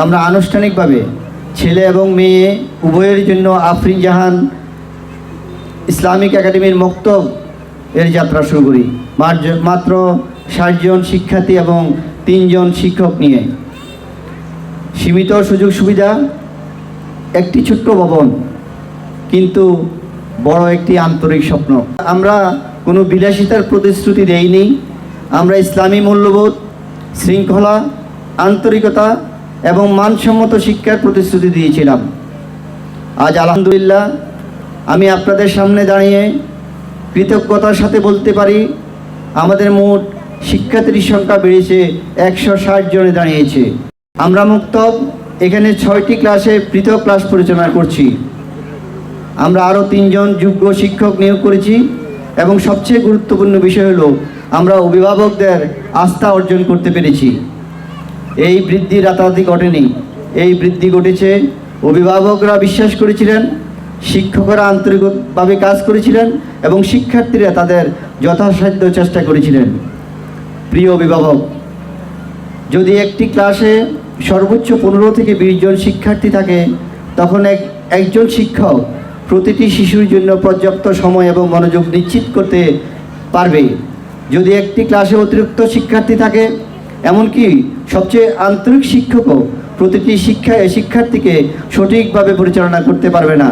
আমরা আনুষ্ঠানিকভাবে ছেলে এবং মেয়ে উভয়ের জন্য আফরিন জাহান ইসলামিক একাডেমির মক্তব এর যাত্রা শুরু করি। মাত্র ষাটজন শিক্ষার্থী এবং তিনজন শিক্ষক নিয়ে। সীমিত সুযোগ সুবিধা, একটি ছোট্ট ভবন, কিন্তু বড় একটি আন্তরিক স্বপ্ন। আমরা কোনো বিলাসিতার প্রতিশ্রুতি দেইনি। আমরা ইসলামী মূল্যবোধ, শৃঙ্খলা, আন্তরিকতা এবং মানসম্মত শিক্ষার প্রতিশ্রুতি দিয়েছিলাম। আজ আলহামদুলিল্লাহ, আমি আপনাদের সামনে দাঁড়িয়ে কৃতজ্ঞতার সাথে বলতে পারি, আমাদের মোট শিক্ষার্থীর সংখ্যা বেড়েছে একশো ষাট জনে দাঁড়িয়েছে। আমরা মুক্ত, এখানে ছয়টি ক্লাসে পৃথক ক্লাস পরিচালনা করছি। আমরা আরও তিনজন যোগ্য শিক্ষক নিয়োগ করেছি এবং সবচেয়ে গুরুত্বপূর্ণ বিষয় হলো, আমরা অভিভাবকদের আস্থা অর্জন করতে পেরেছি। এই বৃদ্ধি রাতারাতি ঘটেনি। এই বৃদ্ধি ঘটেছে, অভিভাবকরা বিশ্বাস করেছিলেন, শিক্ষকরা আন্তরিকভাবে কাজ করেছিলেন এবং শিক্ষার্থীরা তাদের যথাসাধ্য চেষ্টা করেছিলেন। প্রিয় অভিভাবক, যদি একটি ক্লাসে সর্বোচ্চ পনেরো থেকে বিশ জন শিক্ষার্থী থাকে, তখন এক, একজন শিক্ষক প্রতিটি শিশুর জন্য পর্যাপ্ত সময় এবং মনোযোগ নিশ্চিত করতে পারবে। যদি একটি ক্লাসে অতিরিক্ত শিক্ষার্থী থাকে এমনকি সবচেয়ে আন্তরিক শিক্ষকও প্রতিটি শিক্ষা শিক্ষার্থীকে সঠিকভাবে পরিচালনা করতে পারবে না।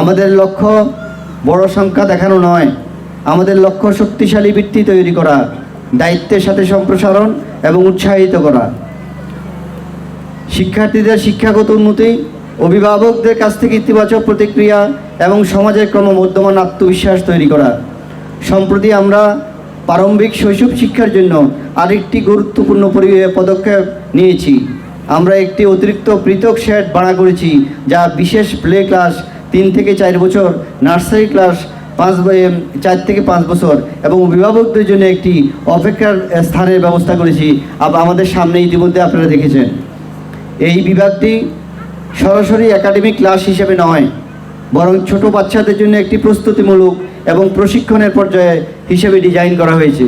আমাদের লক্ষ্য বড় সংখ্যা দেখানো নয়। আমাদের লক্ষ্য শক্তিশালী বৃত্তি তৈরি করা, দায়িত্বের সাথে সম্প্রসারণ এবং উৎসাহিত করা। শিক্ষার্থীদের শিক্ষাগত উন্নতি, অভিভাবকদের কাছ থেকে ইতিবাচক প্রতিক্রিয়া এবং সমাজের ক্রমবর্ধমান আত্মবিশ্বাস তৈরি করা। সম্প্রতি আমরা প্রারম্ভিক শৈশব শিক্ষার জন্য আরেকটি গুরুত্বপূর্ণ পরি- পদক্ষেপ নিয়েছি। আমরা একটি অতিরিক্ত পৃথক শেড ভাড়া করেছি, যা বিশেষ প্লে ক্লাস, তিন থেকে চার বছর, নার্সারি ক্লাস, পাঁচ চার থেকে পাঁচ বছর এবং অভিভাবকদের জন্য একটি অপেক্ষার স্থানের ব্যবস্থা করেছি। আব- আমাদের সামনে ইতিমধ্যে আপনারা দেখেছেন। এই বিভাগটি সরাসরি একাডেমিক ক্লাস হিসেবে নয়, বরং ছোট বাচ্চাদের জন্য একটি প্রস্তুতিমূলক এবং প্রশিক্ষণের পর্যায়ে হিসেবে ডিজাইন করা হয়েছে।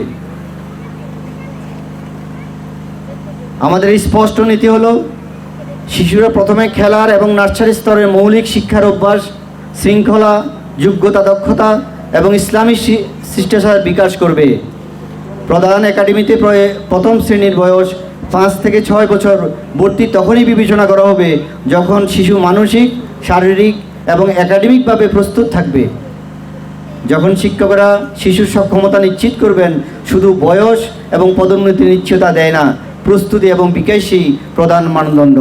আমাদের স্পষ্ট নীতি হলো, শিশুরা প্রথমে খেলার এবং নার্সারি স্তরের মৌলিক শিক্ষার অভ্যাস, শৃঙ্খলা, যোগ্যতা, দক্ষতা এবং ইসলামী শিষ্টাচার বিকাশ করবে। প্রধান একাডেমিতে প্রথম শ্রেণির বয়স পাঁচ থেকে ছয় বছর ভর্তি তখনই বিবেচনা করা হবে যখন শিশু মানসিক, শারীরিক এবং একাডেমিকভাবে প্রস্তুত থাকবে। যখন শিক্ষকরা শিশুর সক্ষমতা নিশ্চিত করবেন, শুধু বয়স এবং পদোন্নতি নিশ্চয়তা দেয় না, প্রস্তুতি এবং বিকাশই প্রধান মানদণ্ড।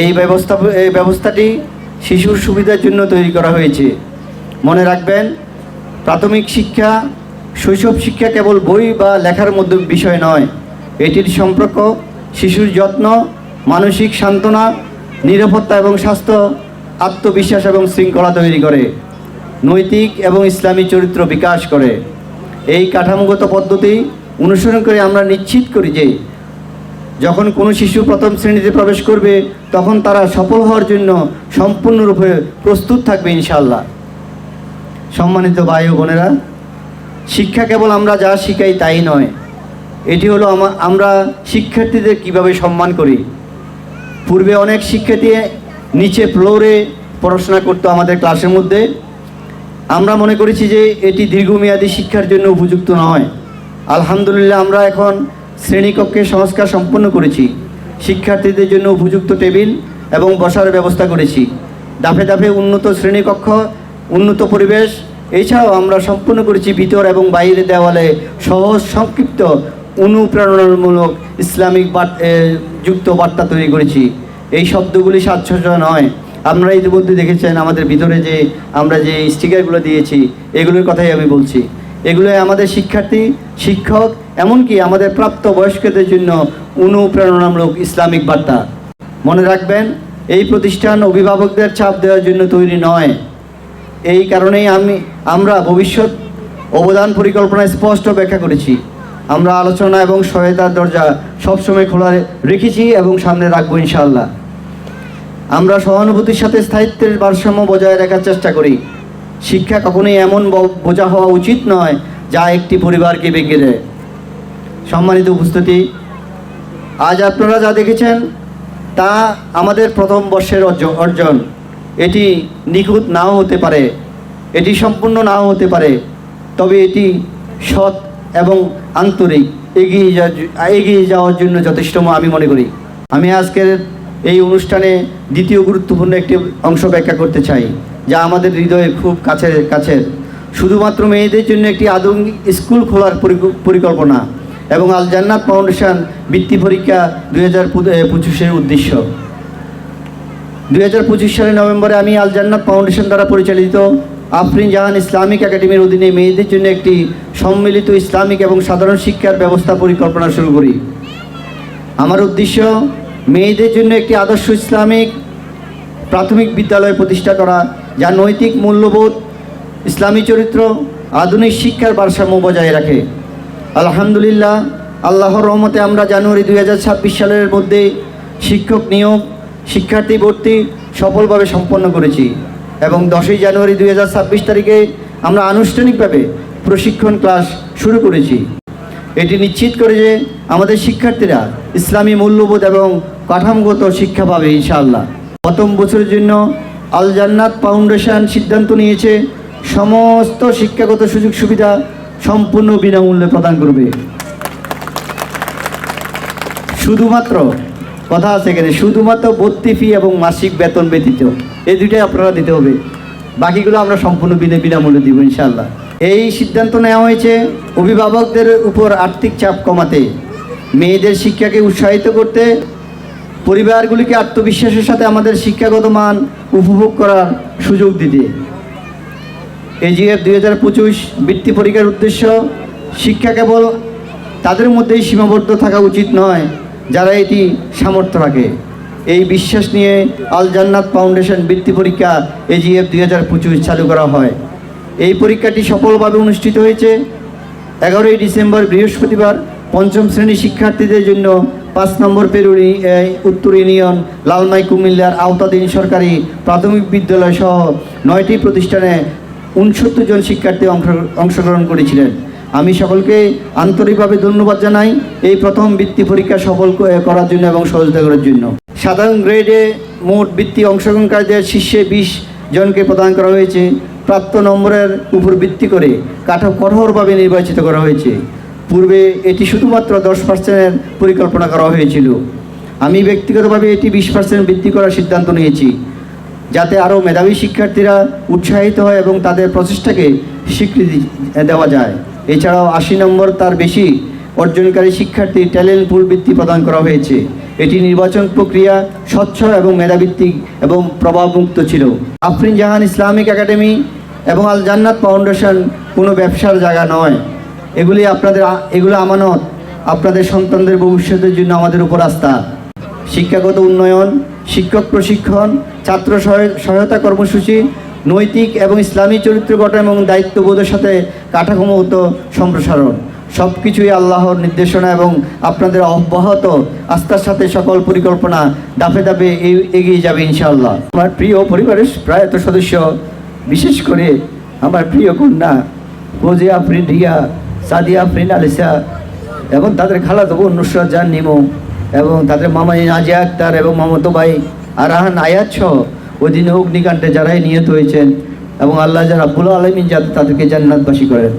এই ব্যবস্থা, এই ব্যবস্থাটি শিশুর সুবিধার জন্য তৈরি করা হয়েছে। মনে রাখবেন, প্রাথমিক শিক্ষা, শৈশব শিক্ষা কেবল বই বা লেখার মধ্যে বিষয় নয়, এটির সম্পর্ক শিশুর যত্ন, মানসিক সান্ত্বনা, নিরাপত্তা এবং স্বাস্থ্য, আত্মবিশ্বাস এবং শৃঙ্খলা তৈরি করে। নৈতিক এবং ইসলামী চরিত্র বিকাশ করে। এই কাঠামোগত পদ্ধতি অনুসরণ করে আমরা নিশ্চিত করি যে, যখন কোনো শিশু প্রথম শ্রেণীতে প্রবেশ করবে, তখন তারা সফল হওয়ার জন্য সম্পূর্ণরূপে প্রস্তুত থাকবে ইনশাল্লাহ সম্মানিত ভাই ও বোনেরা, শিক্ষা কেবল আমরা যা শিখাই তাই নয়। এটি হলো আমরা শিক্ষার্থীদের কীভাবে সম্মান করি। পূর্বে অনেক শিক্ষার্থী নিচে ফ্লোরে পড়াশোনা করতো আমাদের ক্লাসের মধ্যে। আমরা মনে করেছি যে এটি দীর্ঘমেয়াদী শিক্ষার জন্য উপযুক্ত নয়। আলহামদুলিল্লাহ আমরা এখন শ্রেণীকক্ষে সংস্কার সম্পন্ন করেছি। শিক্ষার্থীদের জন্য উপযুক্ত টেবিল এবং বসার ব্যবস্থা করেছি। দাফে দাফে উন্নত শ্রেণীকক্ষ, উন্নত পরিবেশ, এছাড়াও আমরা সম্পূর্ণ করেছি ভিতর এবং বাইরে দেওয়ালে সহজ সংক্ষিপ্ত অনুপ্রেরণামূলক ইসলামিক যুক্ত বার্তা তৈরি করেছি। এই শব্দগুলি সাজসজ্জা নয়। আপনারা ইতিমধ্যে দেখেছেন আমাদের ভিতরে যে আমরা যে স্টিকারগুলো দিয়েছি, এগুলোর কথাই আমি বলছি। এগুলো আমাদের শিক্ষার্থী, শিক্ষক, এমনকি আমাদের প্রাপ্ত বয়স্কদের জন্য অনুপ্রেরণামূলক ইসলামিক বার্তা। মনে রাখবেন, এই প্রতিষ্ঠান অভিভাবকদের চাপ দেওয়ার জন্য তৈরি নয়। এই কারণেই আমি, আমরা ভবিষ্যৎ অবদান পরিকল্পনায় স্পষ্ট ব্যাখ্যা করেছি। আমরা আলোচনা এবং সহায়তার দরজা সবসময় খোলা রেখেছি এবং সামনে রাখব ইনশাআল্লাহ। আমরা সহানুভূতির সাথে স্থায়িত্বের ভারসাম্য বজায় রাখার চেষ্টা করি। শিক্ষা কখনোই এমন বোঝা হওয়া উচিত নয় যা একটি পরিবারকে ভেঙে দেয়। সম্মানিত উপস্থিতি, আজ আপনারা যা দেখেছেন তা আমাদের প্রথম বর্ষের অর্জন। এটি নিখুঁত নাও হতে পারে, এটি সম্পূর্ণ নাও হতে পারে, তবে এটি সৎ এবং আন্তরিক এগিয়ে এগিয়ে যাওয়ার জন্য যথেষ্ট আমি মনে করি। আমি আজকের এই অনুষ্ঠানে দ্বিতীয় গুরুত্বপূর্ণ একটি অংশ ব্যাখ্যা করতে চাই, যা আমাদের হৃদয়ে খুব কাছের কাছের। শুধুমাত্র মেয়েদের জন্য একটি আধুনিক স্কুল খোলার পরিকল্পনা এবং আল জান্নাত ফাউন্ডেশন বৃত্তি পরীক্ষা দুই হাজার পঁচিশের উদ্দেশ্য। দুই হাজার পঁচিশ সালের নভেম্বরে আমি আল জান্নাত ফাউন্ডেশন দ্বারা পরিচালিত আফরিন জাহান ইসলামিক একাডেমির অধীনে মেয়েদের জন্য একটি সম্মিলিত ইসলামিক এবং সাধারণ শিক্ষার ব্যবস্থা পরিকল্পনা শুরু করি। আমার উদ্দেশ্য মেয়েদের জন্য একটি আদর্শ ইসলামিক প্রাথমিক বিদ্যালয় প্রতিষ্ঠা করা, যা নৈতিক মূল্যবোধ, ইসলামী চরিত্র, আধুনিক শিক্ষার ভারসাম্য বজায় রাখে। আলহামদুলিল্লাহ, আল্লাহর রহমতে আমরা জানুয়ারি দুই হাজার ছাব্বিশ সালের মধ্যে শিক্ষক নিয়োগ, শিক্ষার্থী ভর্তি সফলভাবে সম্পন্ন করেছি এবং দশই জানুয়ারি দুই হাজার ছাব্বিশ তারিখে আমরা আনুষ্ঠানিকভাবে প্রশিক্ষণ ক্লাস শুরু করেছি। এটি নিশ্চিত করে যে আমাদের শিক্ষার্থীরা ইসলামী মূল্যবোধ এবং কাঠামোগত শিক্ষা পাবে ইনশাআল্লাহ। প্রথম বছরের জন্য আল জান্নাত ফাউন্ডেশন সিদ্ধান্ত নিয়েছে, সমস্ত শিক্ষাগত সুযোগ সুবিধা সম্পূর্ণ বিনামূল্যে প্রদান করবে। শুধুমাত্র, কথা আছে এখানে, শুধুমাত্র ভর্তি ফি এবং মাসিক বেতন ব্যতীত এই দুইটাই আপনারা দিতে হবে। বাকিগুলো আমরা সম্পূর্ণ বিনা, বিনামূল্যে দিব ইনশাল্লাহ এই সিদ্ধান্ত নেওয়া হয়েছে অভিভাবকদের উপর আর্থিক চাপ কমাতে। মেয়েদের শিক্ষাকে উৎসাহিত করতে পরিবারগুলিকে আত্মবিশ্বাসের সাথে আমাদের শিক্ষাগত মান উপভোগ করার সুযোগ দিতে। এজিএফ দুই হাজার পঁচিশ বৃত্তি পরীক্ষার উদ্দেশ্য, শিক্ষা কেবল তাদের মধ্যেই সীমাবদ্ধ থাকা উচিত নয়, যারা এটি সামর্থ্য রাখে। এই বিশ্বাস নিয়ে আল জান্নাত ফাউন্ডেশন বৃত্তি পরীক্ষা এজিএফ দুই হাজার পঁচিশ চালু করা হয়। এই পরীক্ষাটি সফলভাবে অনুষ্ঠিত হয়েছে এগারোই ডিসেম্বর বৃহস্পতিবার পঞ্চম শ্রেণি শিক্ষার্থীদের জন্য পাঁচ নম্বর পেরুরি উত্তর ইউনিয়ন, লালমাই, কুমিল্লার আওতাধীন সরকারি প্রাথমিক বিদ্যালয় সহ নয়টি প্রতিষ্ঠানে উনসত্তর জন শিক্ষার্থী অংশ, অংশগ্রহণ করেছিলেন। আমি সকলকে আন্তরিকভাবে ধন্যবাদ জানাই এই প্রথম বৃত্তি পরীক্ষা সফল করার জন্য এবং সহযোগিতা করার জন্য। সাধারণ গ্রেডে মোট বৃত্তি অংশগ্রহণকারীদের শীর্ষে বিশ জনকে প্রদান করা হয়েছে। প্রাপ্ত নম্বরের উপর ভিত্তি করে কাঠো কঠোরভাবে নির্বাচিত করা হয়েছে। পূর্বে এটি শুধুমাত্র দশ পার্সেন্টের পরিকল্পনা করা হয়েছিল। আমি ব্যক্তিগতভাবে এটি বিশ পার্সেন্ট বৃদ্ধি করার সিদ্ধান্ত নিয়েছি, যাতে আরও মেধাবী শিক্ষার্থীরা উৎসাহিত হয় এবং তাদের প্রচেষ্টাকে স্বীকৃতি দেওয়া যায়। এছাড়াও আশি নম্বর তার বেশি অর্জনকারী শিক্ষার্থী ট্যালেন্ট পুল বৃত্তি প্রদান করা হয়েছে। এটি নির্বাচন প্রক্রিয়া স্বচ্ছ এবং মেধাভিত্তিক এবং প্রভাবমুক্ত ছিল। আফরিন জাহান ইসলামিক একাডেমি এবং আল জান্নাত ফাউন্ডেশন কোনো ব্যবসার জায়গা নয়। এগুলি আপনাদের এগুলো আমানত আপনাদের সন্তানদের ভবিষ্যতের জন্য আমাদের উপর আস্থা। শিক্ষাগত উন্নয়ন, শিক্ষক প্রশিক্ষণ, ছাত্র সহায়- সহায়তা কর্মসূচি, নৈতিক এবং ইসলামী চরিত্র গঠন এবং দায়িত্ববোধের সাথে কাঠামোগত সম্প্রসারণ। সব কিছুই আল্লাহর নির্দেশনা এবং আপনাদের অব্যাহত আস্থার সাথে সকল পরিকল্পনা দাপে এ- এগিয়ে যাবে ইনশাআল্লাহ। আমার প্রিয় পরিবারের প্রায়ত সদস্য, বিশেষ করে আমার প্রিয় কন্যা, ফৌজিয়া আফরিন রিয়া সাদিয়া ফ্রিন আলিসা এবং তাদের খালাতো বোন নুসরাত জান নিমো, এবং তাদের মামা নাজিয়া আক্তার এবং মামতো ভাই আরাহান আয়াত সহ ওই দিনে অগ্নিকাণ্ডে যারাই নিহত হয়েছেন, এবং আল্লাহ যারা ভুল আলমিন যাতে তাদেরকে জান্নাতবাসী করেন।